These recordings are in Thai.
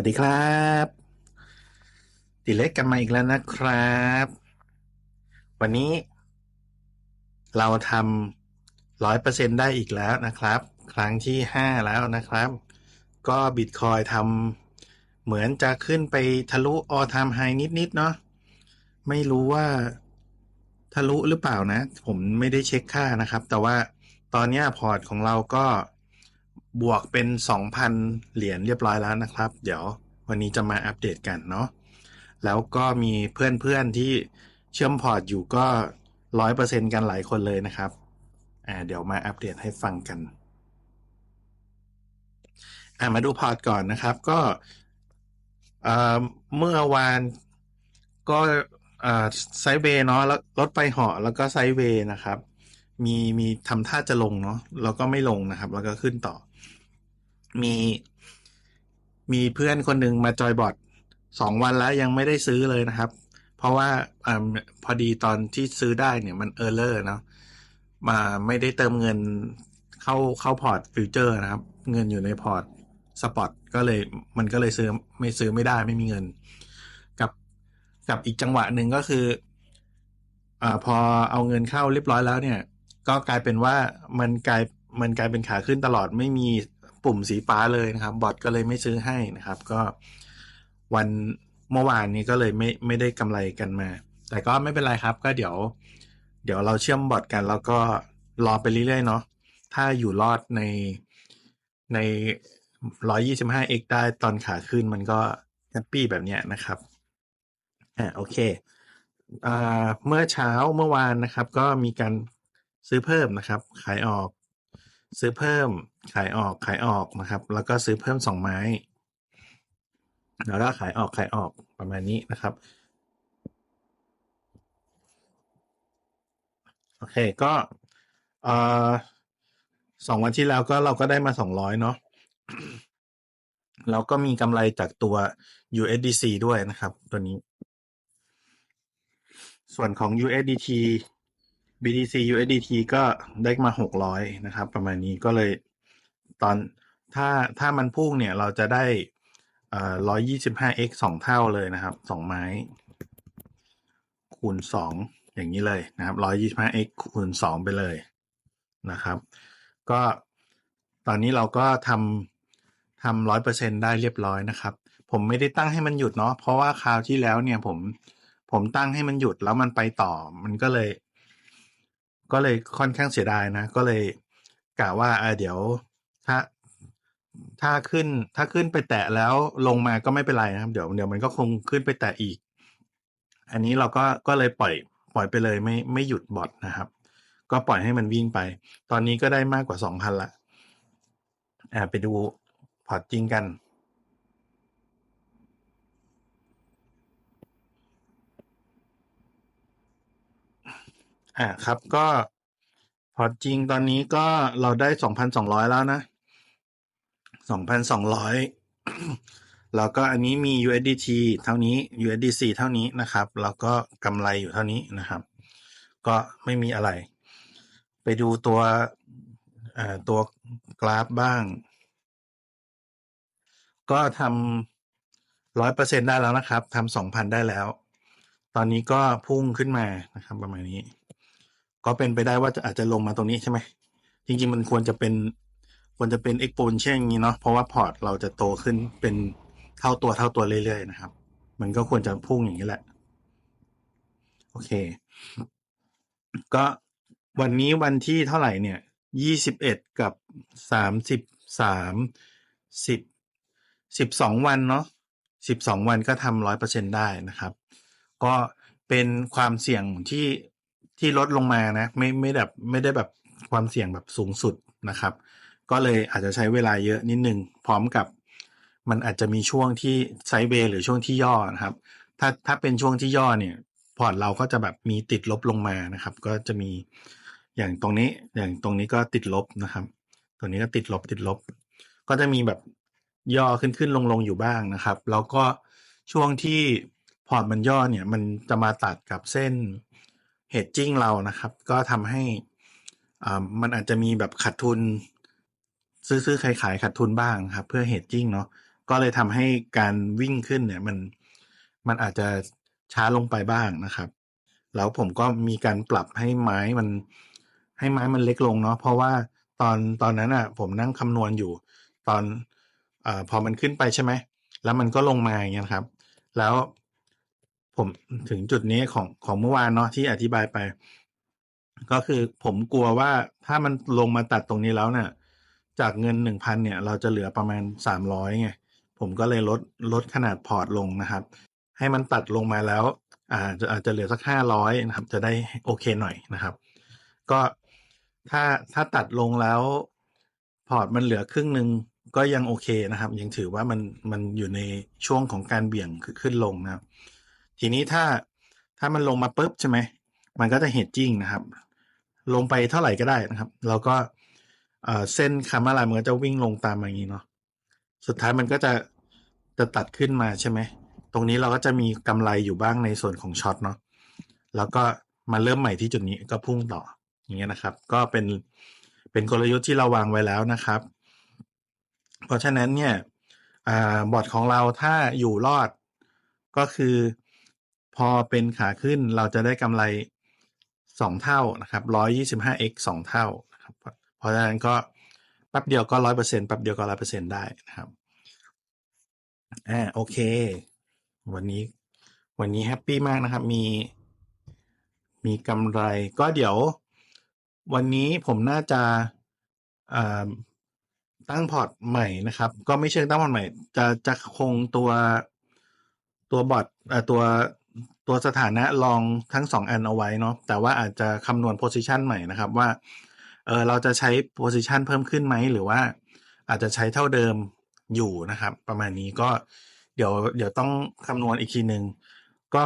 วัสดีครับติเล็กกันมาอีกแล้วนะครับ วันนี้ เราทำร้อยเปอร์เซ็นได้อีกแล้วนะครับ ครั้งที่ห้าแล้วนะครับ ก็บิตคอยทำเหมือนจะขึ้นไปทะลุออทามไฮนิด ๆ เนาะไม่รู้ว่าทะลุหรือเปล่านะ ผมไม่ได้เช็คค่านะครับ แต่ว่าตอนนี้พอร์ตของเราก็ บวกเป็น 2,000 เหรียญเรียบร้อยแล้วนะครับ เดี๋ยววันนี้จะมาอัปเดตกันเนาะแล้วก็มีเพื่อนๆที่เชื่อมพอร์ตอยู่ก็ร้อยเปอร์เซ็นกันหลายคนเลยนะครับอ่าเดี๋ยวมาอัปเดตให้ฟังกันอ่ามาดูพอร์ตก่อนนะครับ ก็เมื่อวานก็ไซเวย์เนาะแล้วรถไปเหาะแล้วก็ไซเวย์นะครับ มีมีทำท่าจะลงเนาะแล้วก็ไม่ลงนะครับ แล้วก็ขึ้นต่อ มีมีเพื่อนคนหนึ่งมาจอยบอทสองวันแล้วยังไม่ได้ซื้อเลยนะครับ เพราะว่าอพอดีตอนที่ซื้อได้เนี่ยมันเออร์เลอร์เนาะมาไม่ได้เติมเงินเข้าเข้าพอร์ตฟิวเจอร์นะครับ เงินอยู่ในพอร์ตสปอตก็เลยมันก็เลยซื้อไม่ซื้อไม่ได้ไม่มีเงิน กับกับอีกจังหวะหนึ่งก็คืออ่าพอเอาเงินเข้าเรียบร้อยแล้วเนี่ย ก็กลายเป็นว่ามันกลายมันกลายเป็นขาขึ้นตลอดไม่มี ปุ่มสีฟ้าเลยนะครับ บอทก็เลยไม่ซื้อให้นะครับ ก็วันเมื่อวานนี้ก็เลยไม่ไม่ได้กำไรกันมา แต่ก็ไม่เป็นไรครับ ก็เดี๋ยว เดี๋ยวเราเชื่อมบอทกัน แล้วก็รอไปเรื่อยๆเนาะถ้าอยู่รอดในใน 125x ได้ตอนขาขึ้นมันก็แฮปปี้แบบเนี้ยนะครับอ่าโอเคอ่าเมื่อเช้าเมื่อวานนะครับ ก็มีการซื้อเพิ่มนะครับ ขายออก ซื้อเพิ่มขายออกขายออกนะครับ แล้วก็ซื้อเพิ่มสองไม้ แล้วก็ขายออกขายออกประมาณนี้นะครับโอเคก็สองวันที่แล้วก็เราก็ได้มาสองร้อยเนาะเราก็มีกำไรจากตัว USDC ด้วยนะครับ ตัวนี้ ส่วนของ USDT BTC USDT ก็ได้มาหกร้อยนะครับ ประมาณนี้ก็เลยตอนถ้าถ้ามันพุ่งเนี่ยเราจะได้ร้อยยี่สิบห้า x สองเท่าเลยนะครับสองไม้ คูณสองอย่างนี้เลยนะครับร้อยยี่สิบห้า x คูณสองไปเลยนะครับ ก็ตอนนี้เราก็ทำทำร้อยเปอร์เซ็นได้เรียบร้อยนะครับ ผมไม่ได้ตั้งให้มันหยุดเนาะเพราะว่าคราวที่แล้วเนี่ยผมผมตั้งให้มันหยุดแล้วมันไปต่อ มันก็เลย ก็เลยค่อนข้างเสียดายนะ ก็เลยกะว่าเดี๋ยวถ้าถ้าขึ้นถ้าขึ้นไปแตะแล้วลงมาก็ไม่เป็นไรนะครับ เดี๋ยวเดี๋ยวมันก็คงขึ้นไปแตะอีก อันนี้เราก็ก็เลยปล่อย ปล่อยไปเลยไม่ไม่หยุดบอทนะครับ ก็ปล่อยให้มันวิ่งไป ตอนนี้ก็ได้มากกว่าสองพันละอ่าไปดูพอร์ตจริงกัน อ่าครับ ก็พอจริงตอนนี้ก็เราได้สองพันสองร้อยแล้วนะสองพันสองร้อยแล้วก็อันนี้มี USDT เท่านี้ USDC เท่านี้นะครับ แล้วก็กำไรอยู่เท่านี้นะครับ ก็ไม่มีอะไร ไปดูตัวตัวกราฟบ้าง ก็ทำร้อยเปอร์เซ็นได้แล้วนะครับทำสองพันได้แล้ว ตอนนี้ก็พุ่งขึ้นมานะครับประมาณนี้ ก็เป็นไปได้ว่าจะอาจจะลงมาตรงนี้ใช่ไหม จริง ๆ มันควรจะเป็นควรจะเป็น exponential อย่างนี้เนาะเพราะว่าพอร์ตเราจะโตขึ้นเป็นเท่าตัวเท่าตัวเรื่อยๆนะครับ มันก็ควรจะพุ่งอย่างนี้แหละ โอเค ก็วันนี้วันที่เท่าไหร่เนี่ยยี่สิบเอ็ดกับสามสิบสามสิบสิบสองวันเนาะสิบสองวันก็ทำร้อยเปอร์เซ็นได้นะครับ ก็เป็นความเสี่ยงที่ ที่ลดลงมานะ ไม่ไม่แบบไม่ได้แบบความเสี่ยงแบบสูงสุดนะครับ ก็เลยอาจจะใช้เวลาเยอะนิดนึงพร้อมกับ มันอาจจะมีช่วงที่ไซเวย์หรือช่วงที่ย่อนะครับ ถ้าถ้าเป็นช่วงที่ย่อเนี่ย พอร์ตเราก็จะแบบมีติดลบลงมานะครับ ก็จะมีอย่างตรงนี้อย่างตรงนี้ก็ติดลบนะครับ ตรงนี้ก็ติดลบติดลบ ก็จะมีแบบย่อขึ้นขึ้นลงลงอยู่บ้างนะครับ แล้วก็ช่วงที่พอร์ตมันย่อเนี่ย มันจะมาตัดกับเส้น เฮดจิ้งเรานะครับ ก็ทำให้อ่ามันอาจจะมีแบบขาดทุน ซื้อซื้อขายขายขาดทุนบ้างครับ เพื่อเฮดจิ้งเนาะก็เลยทำให้การวิ่งขึ้นเนี่ยมันมันอาจจะช้าลงไปบ้างนะครับ แล้วผมก็มีการปรับให้ไม้มัน ให้ไม้มันเล็กลงเนาะเพราะว่าตอนตอนนั้นอะ ผมนั่งคำนวณอยู่ ตอนอพอมันขึ้นไปใช่ไหมแล้วมันก็ลงมาอย่างเงี้ยครับ แล้ว ผมถึงจุดนี้ของของเมื่อวานเนาะที่อธิบายไป ก็คือผมกลัวว่าถ้ามันลงมาตัดตรงนี้แล้วเนี่ย จากเงินหนึ่งพันเนี่ย เราจะเหลือประมาณสามร้อยไงผมก็เลยลดลดขนาดพอร์ตลงนะครับ ให้มันตัดลงมาแล้ว อาจจะอาจจะเหลือสักห้าร้อยนะครับ จะได้โอเคหน่อยนะครับ ก็ถ้าถ้าตัดลงแล้ว พอร์ตมันเหลือครึ่งหนึ่งก็ยังโอเคนะครับ ยังถือว่ามันมันอยู่ในช่วงของการเบี่ยงขึ้นลงนะครับ ทีนี้ถ้าถ้ามันลงมาปุ๊บใช่ไหม มันก็จะเฮดจิ้งนะครับ ลงไปเท่าไหร่ก็ได้นะครับ แล้วก็เส้นคามาลายมันก็จะวิ่งลงตามอย่างนี้เนาะ สุดท้ายมันก็จะจะตัดขึ้นมาใช่ไหม ตรงนี้เราก็จะมีกำไรอยู่บ้างในส่วนของช็อตเนาะ แล้วก็มาเริ่มใหม่ที่จุดนี้ก็พุ่งต่อ อย่างเงี้ยนะครับ ก็เป็นเป็นกลยุทธ์ที่เราวางไว้แล้วนะครับ เพราะฉะนั้นเนี่ยอบอร์ดของเราถ้าอยู่รอดก็คือ พอเป็นขาขึ้นเราจะได้กำไรสองเท่านะครับร้อยยี่สิบห้า x สองเท่านะครับ เพราะฉะนั้นก็แป๊บเดียวก็ร้อยเปอร์เซ็นแป๊บเดียวก็ร้อยเปอร์เซ็นได้นะครับอ่าโอเค วันนี้วันนี้แฮปปี้มากนะครับ มีมีกำไรก็เดี๋ยว วันนี้ผมน่าจะตั้งพอร์ตใหม่นะครับ ก็ไม่เชิงตั้งพอร์ตใหม่ จะจะคงตัวตัวบอทตัว ตัวสถานะลองทั้งสองอันเอาไว้เนาะแต่ว่าอาจจะคำนวณโพซิชันใหม่นะครับว่าเออเราจะใช้โพซิชันเพิ่มขึ้นไหม หรือว่าอาจจะใช้เท่าเดิมอยู่นะครับ ประมาณนี้ก็เดี๋ยวเดี๋ยวต้องคำนวณอีกทีหนึ่งก็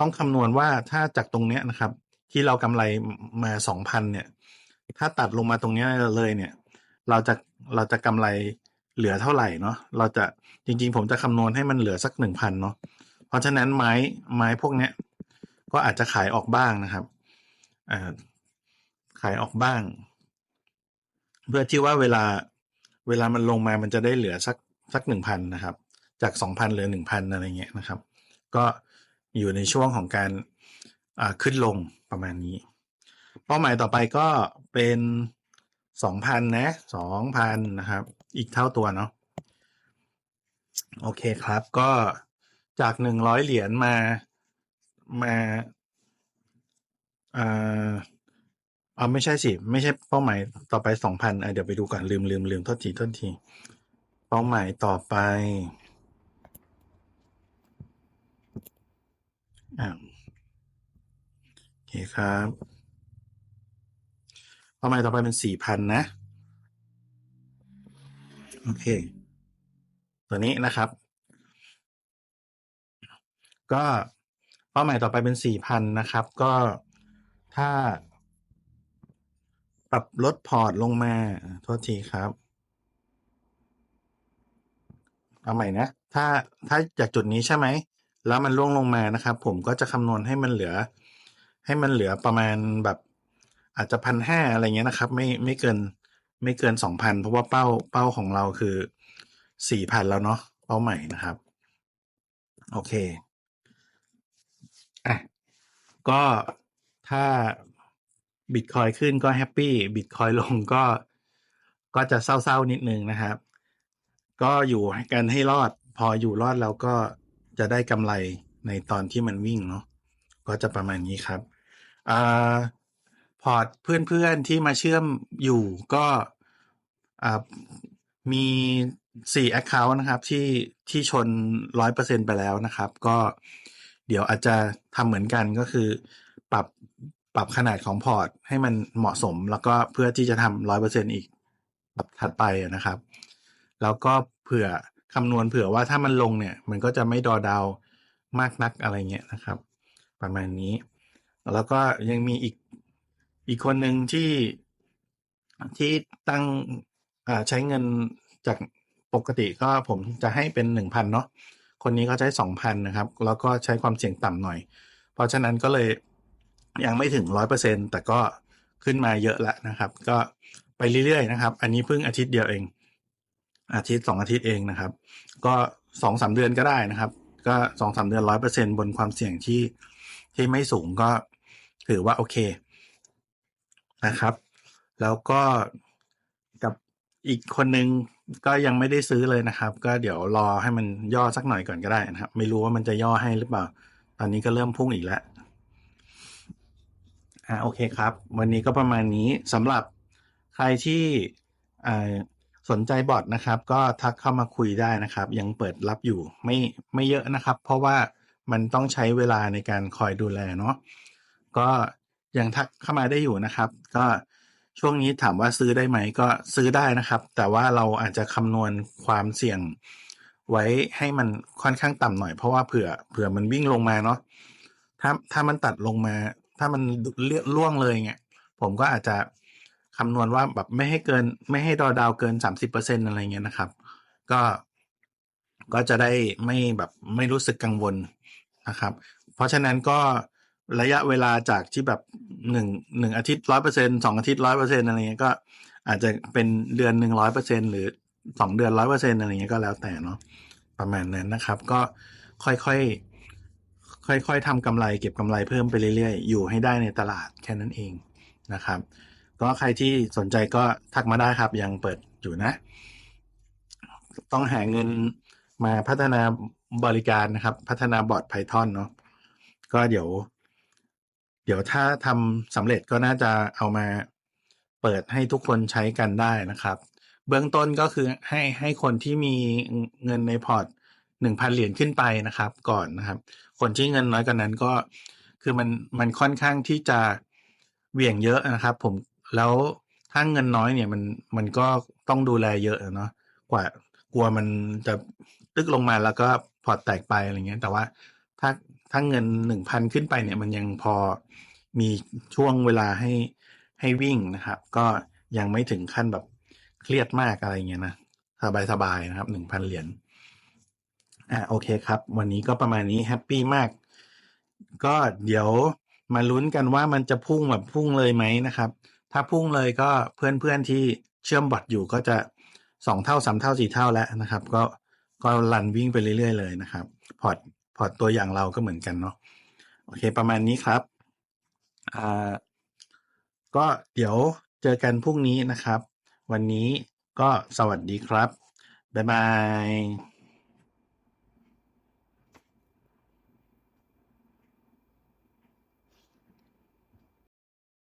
ต้องคำนวณว่าถ้าจากตรงเนี้ยนะครับ ที่เรากำไรมาสองพันเนี่ย ถ้าตัดลงมาตรงเนี้ยเลยเนี่ย เราจะเราจะกำไรเหลือเท่าไหร่เนาะเราจะจริง ๆ ผมจะคำนวณให้มันเหลือสักหนึ่งพันเนาะ เพราะฉะนั้นไม้ไม้พวกเนี้ยก็อาจจะขายออกบ้างนะครับขายออกบ้าง เพื่อที่ว่าเวลาเวลามันลงมามันจะได้เหลือสักสักหนึ่งพันนะครับ จากสองพันเหลือหนึ่งพันอะไรเงี้ยนะครับ ก็อยู่ในช่วงของการขึ้นลงประมาณนี้ เป้าหมายต่อไปก็เป็นสองพันนะสองพันนะครับ อีกเท่าตัวเนาะโอเคครับก็ จากหนึ่งร้อยเหรียญมา มาอ่าอ๋อไม่ใช่สิ ไม่ใช่เป้าหมายต่อไปสองพันเดี๋ยวไปดูก่อนลืมลืมลืมโทษทีโทษที เป้าหมายต่อไปอ่าโอเคครับ เป้าหมายต่อไปเป็นสี่พันนะ โอเค ตัวนี้นะครับ ก็เป้าหมายต่อไปเป็นสี่พันนะครับ ก็ถ้า ปรับลดพอร์ตลงมาโทษทีครับ เอาใหม่นะ ถ้าถ้าจากจุดนี้ใช่ไหม แล้วมันล่วงลงมานะครับ ผมก็จะคำนวณให้มันเหลือ ให้มันเหลือประมาณแบบอาจจะพันห้าอะไรเงี้ยนะครับ ไม่ไม่เกิน ไม่เกินสองพันเพราะว่าเป้าเป้าของเราคือสี่พันแล้วเนาะเป้าใหม่นะครับ โอเค อะก็ถ้าบิตคอยขึ้นก็แฮปปี้บิตคอยลงก็ก็จะเศร้าๆนิดนึงนะครับ ก็อยู่กันให้รอด พออยู่รอดแล้วก็จะได้กำไรในตอนที่มันวิ่งเนาะก็จะประมาณนี้ครับอ่าพอร์ตเพื่อนๆที่มาเชื่อมอยู่ก็อ่ามีสี่แอคเคาท์นะครับ ที่ที่ชนร้อยเปอร์เซ็นไปแล้วนะครับ ก็ เดี๋ยวอาจจะทำเหมือนกันก็คือ ปรับปรับขนาดของพอร์ตให้มันเหมาะสม แล้วก็เพื่อที่จะทำร้อยเปอร์เซ็นอีกแบบถัดไปนะครับ แล้วก็เผื่อคำนวณเผื่อว่าถ้ามันลงเนี่ย มันก็จะไม่ดอดาวมากนักอะไรเงี้ยนะครับ ประมาณนี้ แล้วก็ยังมีอีกอีกคนหนึ่งที่ที่ตั้งใช้เงินจากปกติก็ผมจะให้เป็นหนึ่งพันเนาะ คนนี้ก็ใช้สองพันนะครับ แล้วก็ใช้ความเสี่ยงต่ำหน่อย เพราะฉะนั้นก็เลยยังไม่ถึงร้อยเปอร์เซ็นแต่ก็ขึ้นมาเยอะแล้วนะครับ ก็ไปเรื่อยๆนะครับ อันนี้เพิ่งอาทิตย์เดียวเอง อาทิตย์สองอาทิตย์เองนะครับ ก็สองสามเดือนก็ได้นะครับ ก็สองสามเดือนร้อยเปอร์เซ็นบนความเสี่ยงที่ที่ไม่สูงก็ถือว่าโอเคนะครับ แล้วก็กับอีกคนหนึ่ง ก็ยังไม่ได้ซื้อเลยนะครับ ก็เดี๋ยวรอให้มันย่อสักหน่อยก่อนก็ได้นะครับ ไม่รู้ว่ามันจะย่อให้หรือเปล่า ตอนนี้ก็เริ่มพุ่งอีกแล้วอ่าโอเคครับ วันนี้ก็ประมาณนี้สำหรับใครที่สนใจบอทนะครับ ก็ทักเข้ามาคุยได้นะครับ ยังเปิดรับอยู่ไม่ไม่เยอะนะครับ เพราะว่ามันต้องใช้เวลาในการคอยดูแลเนาะก็ยังทักเข้ามาได้อยู่นะครับ ก็ ช่วงนี้ถามว่าซื้อได้ไหมก็ซื้อได้นะครับ แต่ว่าเราอาจจะคำนวณความเสี่ยงไว้ให้มันค่อนข้างต่ำหน่อยเพราะว่าเผื่อเผื่อมันวิ่งลงมาเนาะถ้าถ้ามันตัดลงมา ถ้ามันเลี่ยล่วงเลยเงี้ยผมก็อาจจะคำนวณว่าแบบไม่ให้เกิน ไม่ให้ดอดาวเกินสามสิบเปอร์เซ็นอะไรเงี้ยนะครับ ก็ก็จะได้ไม่แบบไม่รู้สึกกังวลนะครับ เพราะฉะนั้นก็ ระยะเวลาจากที่แบบหนึ่งหนึ่งอาทิตย์ร้อยเปอร์เซ็นสองอาทิตย์ร้อยเปอร์เซ็นอะไรเงี้ยก็อาจจะเป็นเดือนหนึ่งร้อยเปอร์เซ็นหรือสองเดือนร้อยเปอร์เซ็นอะไรเงี้ยก็แล้วแต่เนาะประมาณนั้นนะครับ ก็ค่อยๆค่อยๆทำกำไรเก็บกำไรเพิ่มไปเรื่อยๆ อยู่ให้ได้ในตลาดแค่นั้นเองนะครับ ก็ใครที่สนใจก็ทักมาได้ครับยังเปิดอยู่นะ ต้องหาเงินมาพัฒนาบริการนะครับ พัฒนาบอร์ด Python เนาะก็เดี๋ยว ดี๋ยวถ้าทำสำเร็จก็น่าจะเอามาเปิดให้ทุกคนใช้กันได้นะครับ เบื้องต้นก็คือให้ให้คนที่มีเงินในพอร์ตหนึ่งพันเหรียญขึ้นไปนะครับ ก่อนนะครับ คนที่เงินน้อยกว่านั้นก็คือมันมันค่อนข้างที่จะเหวี่ยงเยอะนะครับ ผมแล้วถ้าเงินน้อยเนี่ยมันมันก็ต้องดูแลเยอะเนาะกว่ากลัวมันจะตึกลงมาแล้วก็พอร์ตแตกไปอะไรเงี้ย แต่ว่า ถ้าเงินหนึ่งพันขึ้นไปเนี่ย มันยังพอมีช่วงเวลาให้ให้วิ่งนะครับ ก็ยังไม่ถึงขั้นแบบเครียดมากอะไรเงี้ยนะสบายสบายนะครับหนึ่งพันเหรียญอ่าโอเคครับ วันนี้ก็ประมาณนี้แฮปปี้มาก ก็เดี๋ยวมาลุ้นกันว่ามันจะพุ่งแบบพุ่งเลยไหมนะครับ ถ้าพุ่งเลยก็เพื่อนเพื่อนที่เชื่อมบอทอยู่ก็จะสองเท่าสามเท่าสี่เท่าแล้วนะครับ ก็ก็รันวิ่งไปเรื่อยๆเลยนะครับ พอร์ต พอร์ตตัวอย่างเราก็เหมือนกันเนาะโอเค ประมาณนี้ครับอ่าก็เดี๋ยวเจอกันพรุ่งนี้นะครับ วันนี้ก็สวัสดีครับ บ๊ายบาย